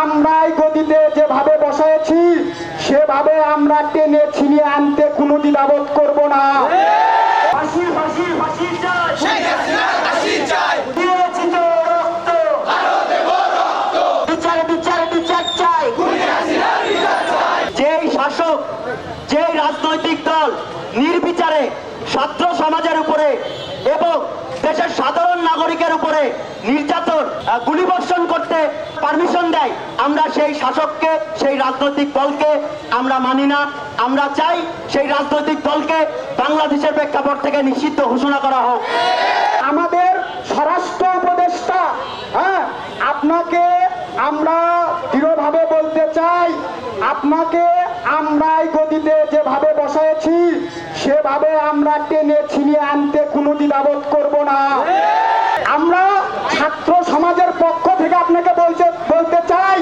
আমরাই গদিতে যেভাবে বসাইছি সেভাবে আমরা টেনে ছিনিয়ে আনতে কোনো দ্বিধাবোধ করব না। ফাঁসি ফাঁসি ফাঁসি চাই। দিয়েছি তো রক্ত। বিচার বিচার বিচার চাই। যেই শাসক যেই রাজনৈতিক দল নির্বিচারে ছাত্র সমাজের উপরে এবং দেশের সাধারণ নাগরিকের উপরে নির্যাতন আহ, গুলিবর্ষণ করতে পারমিশন দেয়। আমরা সেই শাসককে সেই রাজনৈতিক দলকে আমরা মানি না। আমরা চাই সেই রাজনৈতিক দলকে বাংলাদেশের প্রেক্ষাপট থেকে নিষিদ্ধ ঘোষণা করা হোক। আমাদের স্বরাষ্ট্র উপদেষ্টা হ্যাঁ আপনাকে আমরা দৃঢ়ভাবে বলতে চাই আপনাকে আমরাই গদিতে যেভাবে বসাইছি সেভাবে আমরা টেনে ছিনিয়ে আনতে কোনো দ্বিধাবোধ করব না আমরা ছাত্র সমাজের পক্ষ থেকে আপনাকে বলতে বলতে চাই,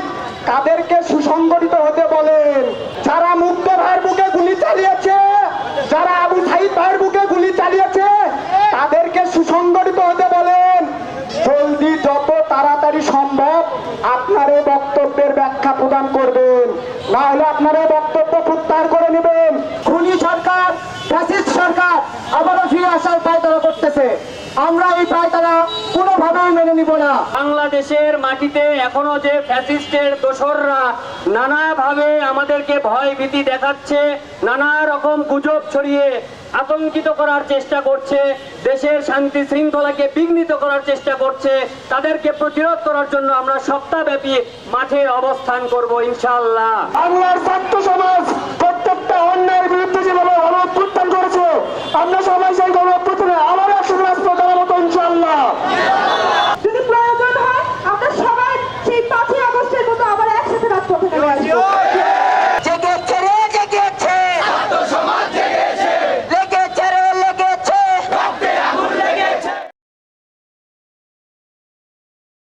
তাদেরকে সুসংগঠিত হতে বলেন। যারা মুক্ত ভাইয়ের বুকে গুলি চালিয়েছে, যারা আবু সাইদ ভাইয়ের বুকে গুলি চালিয়েছে, তাদেরকে সুসংগঠিত হতে বলেন। জলদি যত তাড়াতাড়ি সম্ভব আপনার এই বক্তব্যের ব্যাখ্যা প্রদান করবেন। না হলে আপনার এই বক্তব্য প্রত্যাহার করে নেবেন। খুনি সরকার, ফ্যাসিস্ট সরকার আমরা এই পায়তারা কোনোভাবেই মেনে নিব না। বাংলাদেশের মাটিতে এখনও যে ফ্যাসিস্টের দোসররা নানাভাবে আমাদেরকে ভয় ভীতি দেখাচ্ছে নানা রকম গুজব ছড়িয়ে আতঙ্কিত করার চেষ্টা করছে দেশের শান্তি শৃঙ্খলাকে বিঘ্নিত করার চেষ্টা করছে তাদেরকে প্রতিরোধ করার জন্য আমরা সপ্তাহব্যাপী মাঠে অবস্থান করব ইনশাআল্লাহ। বাংলার ছাত্র সমাজ প্রত্যেকটা অন্যায়ের वाजतो